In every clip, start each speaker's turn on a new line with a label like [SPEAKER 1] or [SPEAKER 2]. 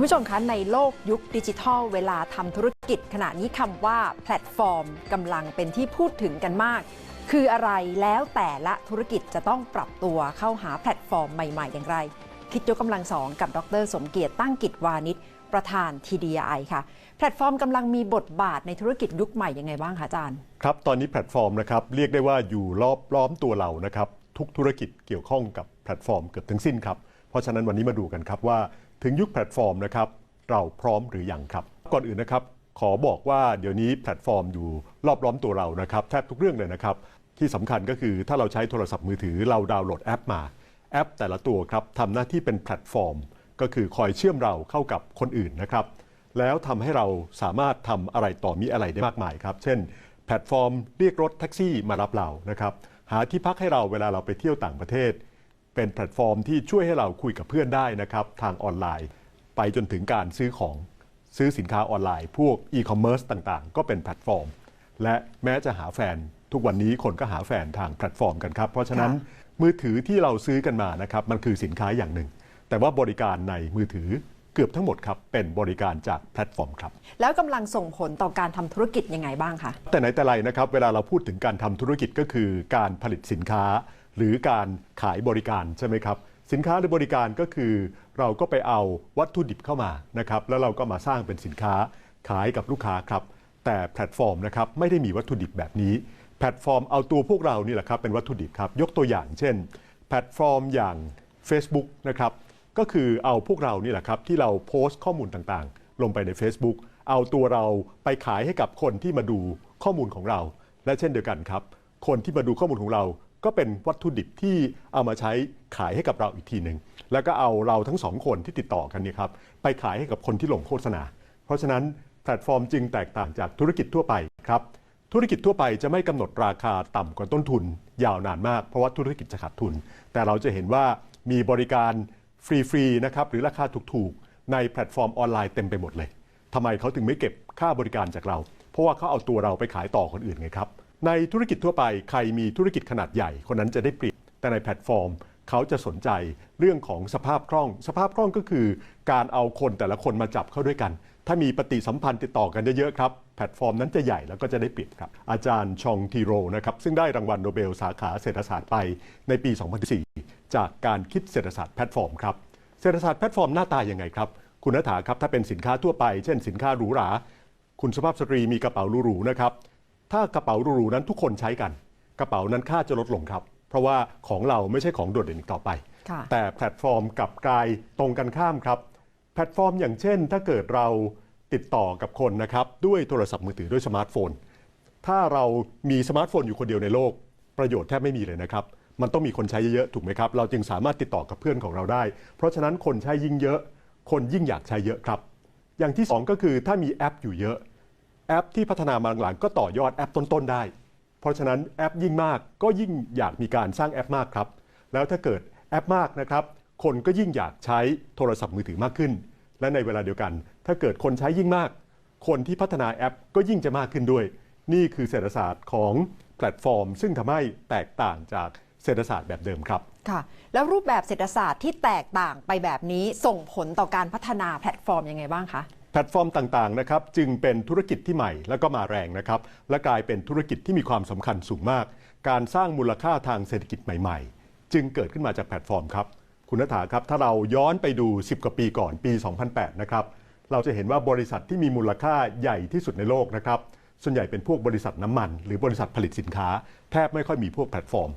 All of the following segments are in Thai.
[SPEAKER 1] คุณผู้ชมคะในโลกยุคดิจิทัล เวลาทำธุรกิจ ขณะนี้คำว่าแพลตฟอร์มกำลังเป็นที่พูดถึงกันมาก คืออะไรแล้วแต่ละธุรกิจจะต้องปรับตัวเข้าหาแพลตฟอร์มใหม่ ๆ อย่างไร คิดยกกำลังสองกับดร สมเกียรติตั้งกิจวานิชประธาน TDI ค่ะ แพลตฟอร์มกำลังมีบทบาทในธุรกิจยุคใหม่ยังไงบ้างคะอาจารย์
[SPEAKER 2] ครับ ตอนนี้แพลตฟอร์มนะครับเรียกได้ว่าอยู่รอบล้อมตัวเรานะครับทุกธุรกิจเกี่ยวข้องกับแพลตฟอร์มเกือบทั้งสิ้นครับเพราะฉะนั้นวันนี้มาดูกันครับว่า ถึงยุคแพลตฟอร์มนะครับ เราพร้อมหรือยังครับ ก่อนอื่นนะครับ ขอบอกว่าเดี๋ยวนี้แพลตฟอร์มอยู่รอบล้อมตัวเรานะครับแทบทุกเรื่องเลยนะครับ ที่สำคัญก็คือถ้าเราใช้โทรศัพท์มือถือเราดาวน์โหลดแอปมา แอปแต่ละตัวครับทำหน้าที่เป็นแพลตฟอร์ม ก็คือคอยเชื่อมเราเข้ากับคนอื่นนะครับ แล้วทำให้เราสามารถทำอะไรต่อมีอะไรได้มากมายครับ เช่น แพลตฟอร์มเรียกรถแท็กซี่มารับเรานะครับหาที่พักให้เราเวลาเราไปเที่ยวต่างประเทศ เป็นแพลตฟอร์มที่ช่วยให้เราคุยกับเพื่อนได้นะครับ ทางออนไลน์ ไปจนถึงการซื้อของซื้อสินค้าออนไลน์ พวกอีคอมเมิร์ซต่างๆ ก็เป็นแพลตฟอร์ม และแม้จะหาแฟน ทุกวันนี้คนก็หาแฟนทางแพลตฟอร์มกันครับ เพราะฉะนั้นมือถือที่เราซื้อกันมานะครับมันคือสินค้าอย่างหนึ่ง แต่ว่าบริการในมือถือเกือบทั้งหมดครับเป็นบริการจากแพลตฟอร์มครับ
[SPEAKER 1] แล้วกำลังส่งผลต่อการทำธุรกิจยังไงบ้างคะ
[SPEAKER 2] แต่ไหนแต่ไรนะครับเวลาเราพูดถึงการทำธุรกิจก็คือการผลิตสินค้า หรือการขายบริการใช่ไหมครับ สินค้าหรือบริการก็คือ เราก็ไปเอาวัตถุดิบเข้ามานะครับแล้วเราก็มาสร้างเป็นสินค้าขายกับลูกค้าครับ แต่แพลตฟอร์มนะครับไม่ได้มีวัตถุดิบแบบนี้ แพลตฟอร์มเอาตัวพวกเรานี่แหละครับเป็นวัตถุดิบครับยกตัวอย่างเช่น แพลตฟอร์มอย่าง Facebook นะครับก็คือเอาพวกเรานี่แหละครับที่เราโพสต์ข้อมูลต่างๆ ลงไปใน Facebook เอาตัวเราไปขายให้กับคนที่มาดูข้อมูลของเรา และเช่นเดียวกันครับ คนที่มาดูข้อมูลของเรา ก็เป็นวัตถุดิบที่เอามาใช้ขายให้กับเราอีกทีหนึ่งแล้วก็เอาเราทั้งสองคนที่ติดต่อกันเนี่ยครับไปขายให้กับคนที่ลงโฆษณา เพราะฉะนั้นแพลตฟอร์มจึงแตกต่างจากธุรกิจทั่วไปครับธุรกิจทั่วไปจะไม่กำหนดราคาต่ำกว่าต้นทุน ยาวนานมากเพราะว่าธุรกิจจะขาดทุน แต่เราจะเห็นว่ามีบริการฟรีๆนะครับหรือราคาถูกๆ ในแพลตฟอร์มออนไลน์เต็มไปหมดเลยทำไมเขาถึงไม่เก็บค่าบริการจากเรา เพราะว่าเขาเอาตัวเราไปขายต่อคนอื่นไงครับ ในธุรกิจทั่วไปใครมีธุรกิจขนาดใหญ่ คนนั้นจะได้เปรียบแต่ในแพลตฟอร์มเขาจะสนใจเรื่องของสภาพคล่อง สภาพคล่องก็คือ การเอาคนแต่ละคนมาจับเข้าด้วยกัน ถ้ามีปฏิสัมพันธ์ติดต่อกันเยอะๆครับแพลตฟอร์มนั้นจะใหญ่แล้วก็จะได้เปรียบครับ อาจารย์ชองทีโรนะครับซึ่งได้รางวัลโนเบลสาขาเศรษฐศาสตร์ไปในปี 2004 จากการคิดเศรษฐศาสตร์แพลตฟอร์มครับเศรษฐศาสตร์แพลตฟอร์มหน้าตายังไงครับคุณนัฐาครับถ้าเป็นสินค้าทั่วไป เช่นสินค้าหรูหราคุณสุภาพสตรีมีกระเป๋าหรูๆนะครับ ถ้ากระเป๋าหรูๆนั้นทุกคนใช้กัน กระเป๋านั้นค่าจะลดลงครับ เพราะว่าของเราไม่ใช่ของโดดเด่นอีกต่อไป
[SPEAKER 1] ค่ะ
[SPEAKER 2] แต่แพลตฟอร์มกลับกลายตรงกันข้ามครับ แพลตฟอร์มอย่างเช่น ถ้าเกิดเราติดต่อกับคนนะครับด้วยโทรศัพท์มือถือด้วยสมาร์ทโฟน ถ้าเรามีสมาร์ทโฟนอยู่คนเดียวในโลก ประโยชน์แทบไม่มีเลยนะครับ มันต้องมีคนใช้เยอะๆถูกไหมครับ เราจึงสามารถติดต่อกับเพื่อนของเราได้ เพราะฉะนั้นคนใช้ยิ่งเยอะ คนยิ่งอยากใช้เยอะครับ อย่างที่สองก็คือถ้ามีแอปอยู่เยอะ แอปที่พัฒนามาหลังๆก็ต่อยอดแอปต้นๆได้ เพราะฉะนั้นแอปยิ่งมากก็ยิ่งอยากมีการสร้างแอปมากครับ แล้วถ้าเกิดแอปมากนะครับ คนก็ยิ่งอยากใช้โทรศัพท์มือถือมากขึ้น และในเวลาเดียวกัน ถ้าเกิดคนใช้ยิ่งมาก คนที่พัฒนาแอปก็ยิ่งจะมากขึ้นด้วย นี่คือเศรษฐศาสตร์ของแพลตฟอร์ม ซึ่งทำให้แตกต่างจากเศรษฐศาสตร์แบบเดิมครับ
[SPEAKER 1] ค่ะ แล้วรูปแบบเศรษฐศาสตร์ที่แตกต่างไปแบบนี้ส่งผลต่อการพัฒนาแพลตฟอร์มยังไงบ้างคะ
[SPEAKER 2] แพลตฟอร์มต่างๆนะครับจึงเป็นธุรกิจที่ใหม่แล้วก็มาแรงนะครับและกลายเป็นธุรกิจที่มีความสำคัญสูงมาก การสร้างมูลค่าทางเศรษฐกิจใหม่ ๆ จึงเกิดขึ้นมาจากแพลตฟอร์มครับคุณนัฐาครับถ้าเราย้อนไปดู 10 กว่าปีก่อนปี 2008 นะครับเราจะเห็นว่าบริษัทที่มีมูลค่าใหญ่ที่สุดในโลกนะครับส่วนใหญ่เป็นพวกบริษัทน้ำมัน หรือบริษัทผลิตสินค้า แทบไม่ค่อยมีพวกแพลตฟอร์ม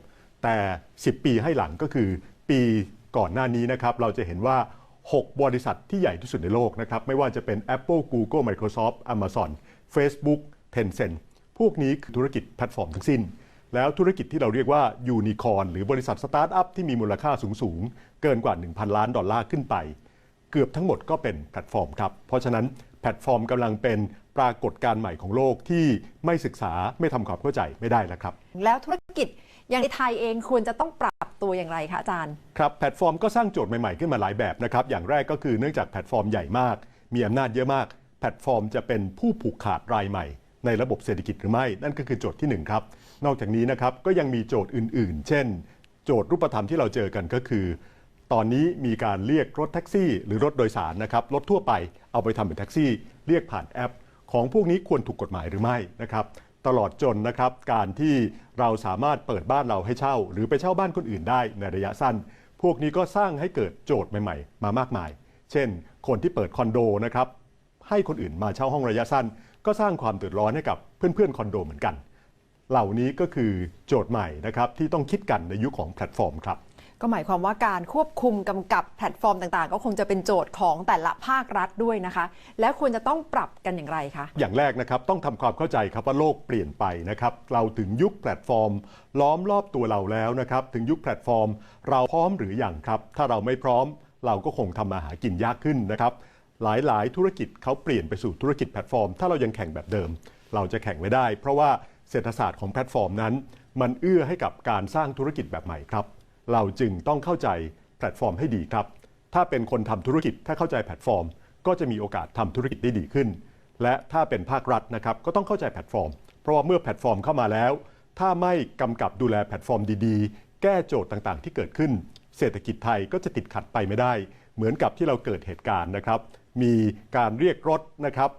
[SPEAKER 2] แต่ 10 ปีให้หลังก็คือ ปีก่อนหน้านี้นะครับเราจะเห็นว่า 6 บริษัทที่ใหญ่ที่สุดในโลกนะครับ ไม่ว่าจะเป็น Apple Google Microsoft Amazon Facebook Tencent พวกนี้คือธุรกิจแพลตฟอร์มทั้งสิ้น แล้วธุรกิจที่เราเรียกว่ายูนิคอร์หรือบริษัทสตาร์ทอัพที่มีมูลค่าสูงๆเกินกว่า 1,000 ล้านดอลลาร์ขึ้นไป เกือบทั้งหมดก็เป็นแพลตฟอร์มครับ เพราะฉะนั้นแพลตฟอร์มกำลังเป็นปรากฏการณ์ใหม่ของโลกที่ไม่ศึกษาไม่ทำความเข้าใจไม่ได้แล้วครับ
[SPEAKER 1] แล้วธุรกิจ อย่างในไทยเองควรจะต้องปรับตัวอย่างไรคะอาจารย์
[SPEAKER 2] ครับแพลตฟอร์มก็สร้างโจทย์ใหม่ๆขึ้นมาหลายแบบนะครับ อย่างแรกก็คือเนื่องจากแพลตฟอร์มใหญ่มาก มีอำนาจเยอะมาก แพลตฟอร์มจะเป็นผู้ผูกขาดรายใหม่ ในระบบเศรษฐกิจหรือไม่ นั่นก็คือโจทย์ที่หนึ่งครับ นอกจากนี้นะครับก็ยังมีโจทย์อื่น ๆ เช่น โจทย์รูปธรรมที่เราเจอกันก็คือ ตอนนี้มีการเรียกรถแท็กซี่ หรือรถโดยสารนะครับรถทั่วไปเอาไปทำเป็นแท็กซี่ เรียกผ่านแอป ของพวกนี้ควรถูกกฎหมายหรือไม่นะครับ ตลอดจนนะครับ การที่เราสามารถเปิดบ้านเราให้เช่า หรือไปเช่าบ้านคนอื่นได้ในระยะสั้น พวกนี้ก็สร้างให้เกิดโจทย์ใหม่ๆ มามากมาย เช่น คนที่เปิดคอนโดนะครับให้คนอื่นมาเช่าห้องระยะสั้น ก็สร้างความเดือดร้อนให้กับเพื่อนๆคอนโดเหมือนกัน เหล่านี้ก็คือโจทย์ใหม่นะครับที่ต้องคิดกันในยุคของแพลตฟอร์มครับ
[SPEAKER 1] ก็หมายความว่าการควบคุมกำกับแพลตฟอร์มต่างๆ ก็คงจะเป็นโจทย์ของแต่ละภาครัฐด้วยนะคะ แล้วควรจะต้องปรับกันอย่างไรคะ
[SPEAKER 2] อย่างแรกนะครับต้องทำความเข้าใจครับว่าโลกเปลี่ยนไปนะครับเราถึงยุคแพลตฟอร์ม ล้อมรอบตัวเราแล้วนะครับถึงยุคแพลตฟอร์ม เราพร้อมหรืออยังครับ ถ้าเราไม่พร้อม เราก็คงทำมาหากินยากขึ้นนะครับหลายๆ ธุรกิจเขาเปลี่ยนไปสู่ธุรกิจแพลตฟอร์ม ถ้าเรายังแข่งแบบเดิม เราจะแข่งไม่ได้ เพราะว่าเศรษฐศาสตร์ของแพลตฟอร์มนั้น มันเอื้อให้กับการสร้างธุรกิจแบบใหม่ครับ เราจึงต้องเข้าใจแพลตฟอร์มให้ดีครับ ถ้าเป็นคนทำธุรกิจถ้าเข้าใจแพลตฟอร์ม ก็จะมีโอกาสทำธุรกิจได้ดีขึ้น และถ้าเป็นภาครัฐนะครับก็ต้องเข้าใจแพลตฟอร์ม เพราะว่าเมื่อแพลตฟอร์มเข้ามาแล้ว ถ้าไม่กำกับดูแลแพลตฟอร์มดีๆ แก้โจทย์ต่างๆ ที่เกิดขึ้น เศรษฐกิจไทยก็จะติดขัดไปไม่ได้ เหมือนกับที่เราเกิดเหตุการณ์นะครับ มีการเรียกรถนะครับ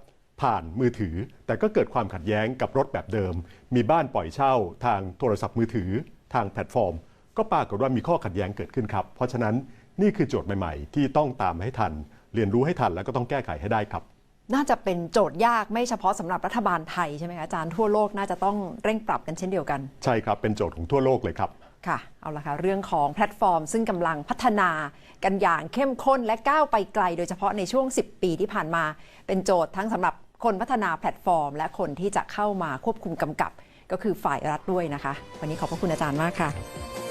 [SPEAKER 2] ผ่านมือถือ แต่ก็เกิดความขัดแย้งกับรถแบบเดิม มีบ้านปล่อยเช่า ทางโทรศัพท์มือถือ ทางแพลตฟอร์ม ก็ปรากฏว่ามีข้อขัดแย้งเกิดขึ้นครับ เพราะฉะนั้นนี่คือโจทย์ใหม่ๆ ที่ต้องตามให้ทัน เรียนรู้ให้ทันแล้วก็ต้องแก้ไขให้ได้ครับ
[SPEAKER 1] น่าจะเป็นโจทย์ยากไม่เฉพาะสำหรับรัฐบาลไทยใช่ไหมคะอาจารย์ทั่วโลกน่าจะต้องเร่งปรับกันเช่นเดียวกัน
[SPEAKER 2] ใช่ครับเป็นโจทย์ของทั่วโลกเลยครับ
[SPEAKER 1] ค่ะเอาละค่ะเรื่องของแพลตฟอร์ม ซึ่งกำลังพัฒนากันอย่างเข้มข้นและก้าวไปไกล โดยเฉพาะในช่วง 10 ปีที่ผ่านมา เป็นโจทย์ทั้งสำหรับคนพัฒนาแพลตฟอร์ม และคนที่จะเข้ามาควบคุมกำกับ ก็คือฝ่ายรัฐด้วยนะคะ วันนี้ขอบพระคุณอาจารย์มากค่ะ